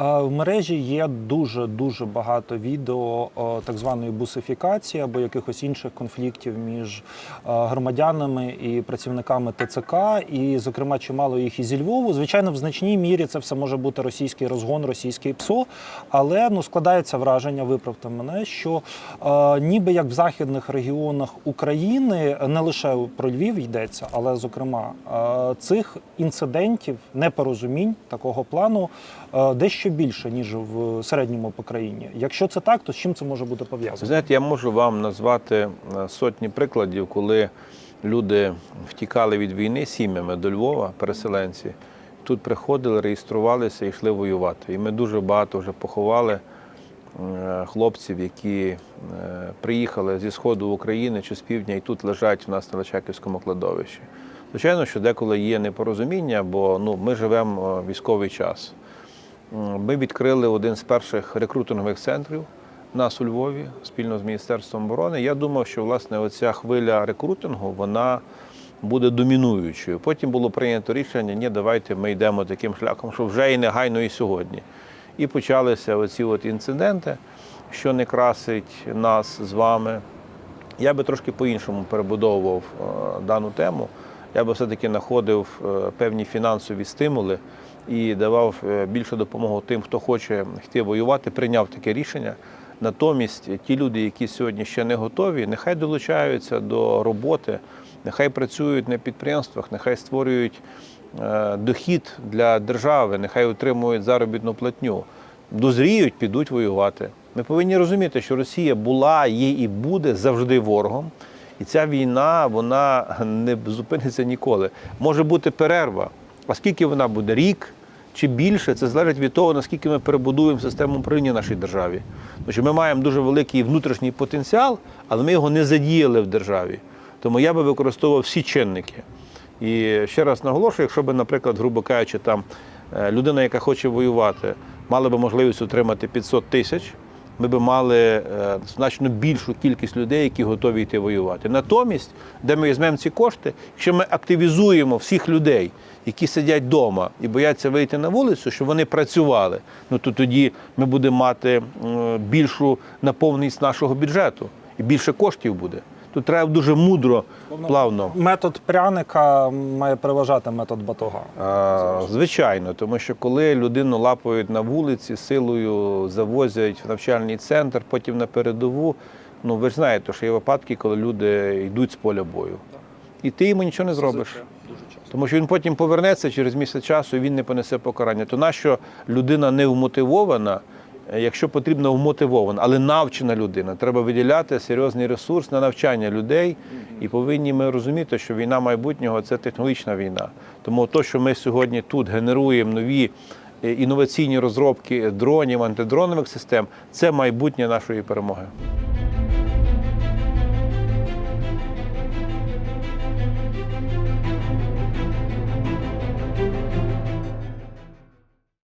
В мережі є дуже дуже багато відео так званої бусифікації або якихось інших конфліктів між е, громадянами і працівниками ТЦК, і, зокрема, чимало їх і зі Львову. Звичайно, в значній мірі це все може бути російський розгон, російський ПСО, але ну складається враження, виправте мене, що е, ніби як в західних регіонах України не лише про Львів йдеться, але зокрема е, цих інцидентів, непорозумінь такого плану е, дещо більше ніж в середньому по країні. Якщо це так, то з чим це може бути пов'язано? Знаєте, я можу вам назвати е, сотні прикладів, коли люди втікали від війни сім'ями до Львова, переселенці, тут приходили, реєструвалися і йшли воювати. І ми дуже багато вже поховали е, хлопців, які е, приїхали зі сходу України чи з півдня і тут лежать у нас на Личаківському кладовищі. Звичайно, що деколи є непорозуміння, бо ну, ми живемо військовий час. Ми відкрили один з перших рекрутингових центрів нас у Львові спільно з Міністерством оборони. Я думав, що власне оця хвиля рекрутингу вона буде домінуючою. Потім було прийнято рішення, ні, давайте ми йдемо таким шляхом, що вже і негайно, і сьогодні. І почалися оці от інциденти, що не красить нас з вами. Я би трошки по-іншому перебудовував е, дану тему. Я би все-таки знаходив е, певні фінансові стимули і давав е, більшу допомогу тим, хто хоче йти воювати, прийняв таке рішення. Натомість ті люди, які сьогодні ще не готові, нехай долучаються до роботи, нехай працюють на підприємствах, нехай створюють е, дохід для держави, нехай отримують заробітну платню. Дозріють, підуть воювати. Ми повинні розуміти, що Росія була, є і буде завжди ворогом. І ця війна вона не зупиниться ніколи. Може бути перерва. А скільки вона буде? Рік чи більше, це залежить від того, наскільки ми перебудуємо систему управління в нашій державі. Тому що ми маємо дуже великий внутрішній потенціал, але ми його не задіяли в державі. Тому я би використовував всі чинники. І ще раз наголошую, якщо би, наприклад, грубо кажучи, там е, людина, яка хоче воювати, мала би можливість отримати 500 тисяч, ми би мали е, значно більшу кількість людей, які готові йти воювати. Натомість, де ми візьмемо ці кошти, якщо ми активізуємо всіх людей, які сидять вдома і бояться вийти на вулицю, щоб вони працювали, ну то тоді ми будемо мати більшу наповненість нашого бюджету і більше коштів буде. Тут треба дуже мудро, плавно. Метод пряника має переважати метод батога. А, Звичайно, тому що коли людину лапають на вулиці, силою завозять в навчальний центр, потім на передову. Ну ви ж знаєте, що є випадки, коли люди йдуть з поля бою. І ти йому нічого не зробиш. Тому що він потім повернеться через місяць часу і він не понесе покарання. То нащо людина не вмотивована, якщо потрібно вмотивована, але навчена людина. Треба виділяти серйозний ресурс на навчання людей. І повинні ми розуміти, що війна майбутнього це технологічна війна. Тому то, що ми сьогодні тут генеруємо нові е, інноваційні розробки дронів, антидронових систем, це майбутнє нашої перемоги.